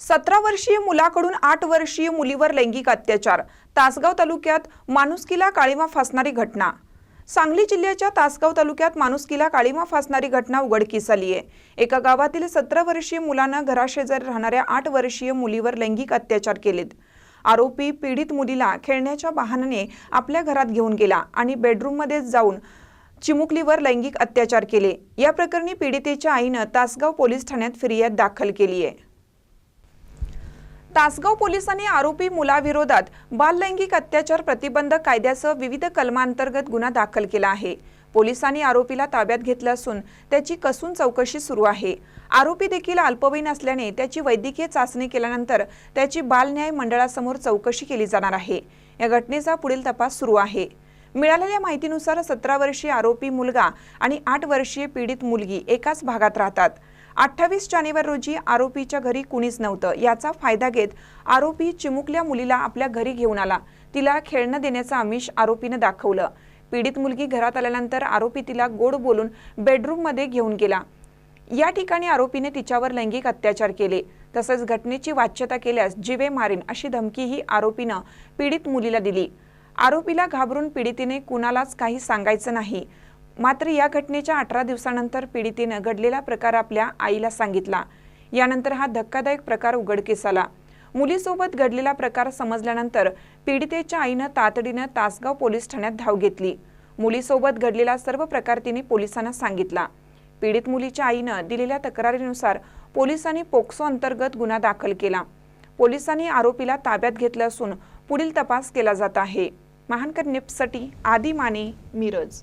सतरा वर्षीय मुलाकडून आठ वर्षीय मुलीवर लैंगिक अत्याचार. तासगाव तालुक्यात माणुसकीला काळीमा फासणारी घटना. सांगली जिल्ह्याच्या तासगाव तालुक्यात माणुसकीला काळीमा फासणारी घटना उघडकीस आली आहे. एका गावातील सतरा वर्षीय मुलानं घराशेजारी राहणाऱ्या आठ वर्षीय मुलीवर लैंगिक अत्याचार केलेत. आरोपी पीडित मुलीला खेळण्याच्या बहाण्याने आपल्या घरात घेऊन गेला आणि बेडरूममध्ये जाऊन चिमुकलीवर लैंगिक अत्याचार केले. या प्रकरणी पीडितेच्या आईनं तासगाव पोलीस ठाण्यात फिर्याद दाखल केली आहे. तासगाव पोलिसांनी आरोपी मुलाविरोधात बाललैंगिक अत्याचार प्रतिबंधक कायद्यासह विविध कलमांतर्गत गुन्हा दाखल केला आहे. पोलिसांनी आरोपीला ताब्यात घेतलं असून त्याची कसून चौकशी सुरू आहे. आरोपी देखील अल्पवयीन असल्याने त्याची वैद्यकीय चाचणी केल्यानंतर त्याची बालन्याय मंडळासमोर चौकशी केली जाणार आहे. या घटनेचा पुढील तपास सुरू आहे. मिळालेल्या माहितीनुसार सतरा वर्षीय आरोपी मुलगा आणि आठ वर्षीय पीडित मुलगी एकाच भागात राहतात. अठ्ठावीस जानेवारी रोजी आरोपीच्या घरी कुणीच नव्हतं. याचा फायदा घेत आरोपी चिमुकल्या मुलीला आपल्या घरी घेऊन आला. तिला खेळणं देण्याचं आमिष आरोपीनं दाखवलं. पीडित मुलगी घरात आल्यानंतर आरोपी तिला गोड बोलून बेडरूममध्ये घेऊन गेला. या ठिकाणी आरोपीने तिच्यावर लैंगिक अत्याचार केले. तसंच घटनेची वाच्यता केल्यास जीवे मारीन अशी धमकीही आरोपीनं पीडित मुलीला दिली. आरोपीला घाबरून पीडितीने कुणालाच काही सांगायचं नाही. मात्र या घटनेच्या अठरा दिवसानंतर पीडितीनं घडलेला प्रकार आपल्या आईला सांगितला. यानंतर हा धक्कादायक प्रकार उघडकीस आला. मुलीसोबत घडलेला प्रकार समजल्यानंतर पीडितेच्या आईनं तातडीनं तासगाव पोलीस ठाण्यात धाव घेतली. मुलीसोबत घडलेला सर्व प्रकार तिने पोलिसांना सांगितला. पीडित मुलीच्या आईनं दिलेल्या तक्रारीनुसार पोलिसांनी पोक्सो अंतर्गत गुन्हा दाखल केला. पोलिसांनी आरोपीला ताब्यात घेतलं असून पुढील तपास केला जात आहे. महानकर निप्ससाठी आदी माने मिरज.